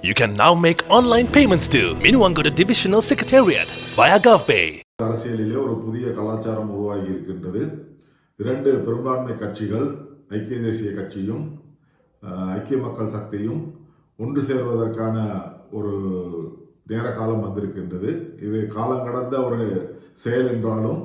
You can now make online payments to Minuangoda Divisional Secretariat via GovPay. அரசியலிலே ஒரு புதிய கலாச்சாரம் உருவாகி இருக்கின்றது இரண்டு பெரும்பான்மை கட்சிகள் ஐக்கிய தேசிய கட்சியும் ஐக்கிய மக்கள் சக்தியும் ஒன்று சேர்வதற்கான ஒரு நேர காலம் வந்திருக்கின்றது. இது காலம் கடந்த ஒரு செயல் என்றாலும்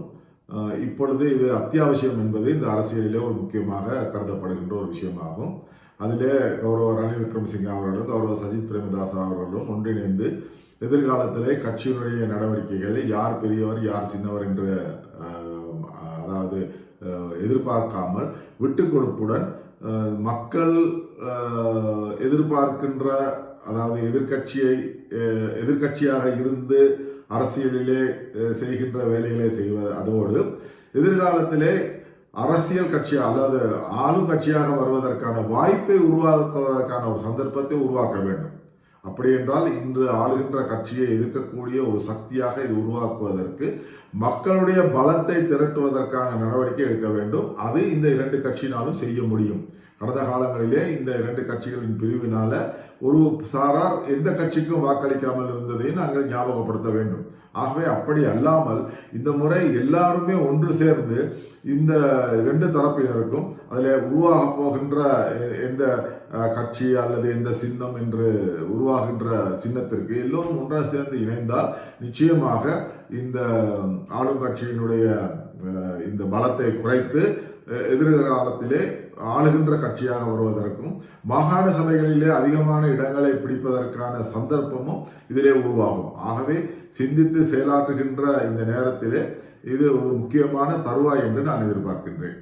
இப்பொழுது இது அத்தியாவசியம் என்பது இந்த அரசியலிலே ஒரு முக்கியமாக கருதப்படுகின்ற ஒரு விஷயமாகும். அதிலே கௌரவ ரணில் விக்ரமசிங்க அவர்களும் கௌரவ சஜித் பிரேமதாஸ் அவர்களும் ஒன்றிணைந்து எதிர்காலத்திலே கட்சியினுடைய நடவடிக்கைகளை யார் பெரியவர் யார் சின்னவர் என்று அதாவது எதிர்பார்க்காமல் விட்டு கொடுப்புடன் மக்கள் எதிர்பார்க்கின்ற அதாவது எதிர்க்கட்சியை எதிர்கட்சியாக எதிர்க்கட்சியாக இருந்து அரசியலிலே செய்கின்ற வேலைகளை செய்வது அதோடு எதிர்காலத்திலே அரசியல் கட்சி அல்லது ஆளும் கட்சியாக வருவதற்கான வாய்ப்பை உருவாக்குவதற்கான ஒரு சந்தர்ப்பத்தை உருவாக்க வேண்டும். அப்படி என்றால் இன்று ஆளுகின்ற கட்சியை எதிர்க்கக்கூடிய ஒரு சக்தியாக இது உருவாக்குவதற்கு மக்களுடைய பலத்தை திரட்டுவதற்கான நடவடிக்கை எடுக்க வேண்டும். அது இந்த இரண்டு கட்சியினாலும் செய்ய முடியும். கடந்த காலங்களிலே இந்த இரண்டு கட்சிகளின் பிரிவினால ஒரு சாரார் எந்த கட்சிக்கும் வாக்களிக்காமல் இருந்ததை நாங்கள் ஞாபகப்படுத்த வேண்டும். ஆகவே அப்படி அல்லாமல் இந்த முறை எல்லாருமே ஒன்று சேர்ந்து இந்த ரெண்டு தரப்பினருக்கும் அதில் உருவாக போகின்ற எந்த கட்சி அல்லது எந்த சின்னம் என்று உருவாகின்ற சின்னத்திற்கு எல்லோரும் ஒன்றாக சேர்ந்து இணைந்தால் நிச்சயமாக இந்த ஆளும் கட்சியினுடைய இந்த பலத்தை குறைத்து எதிர்காலத்திலே ஆளுகின்ற கட்சியாக வருவதற்கும் மாகாண சபைகளிலே அதிகமான இடங்களை பிடிப்பதற்கான சந்தர்ப்பமும் இதிலே உருவாகும். ஆகவே சிந்தித்து செயலாற்றுகின்ற இந்த நேரத்திலே இது ஒரு முக்கியமான தருவாய் என்று நான் எதிர்பார்க்கின்றேன்.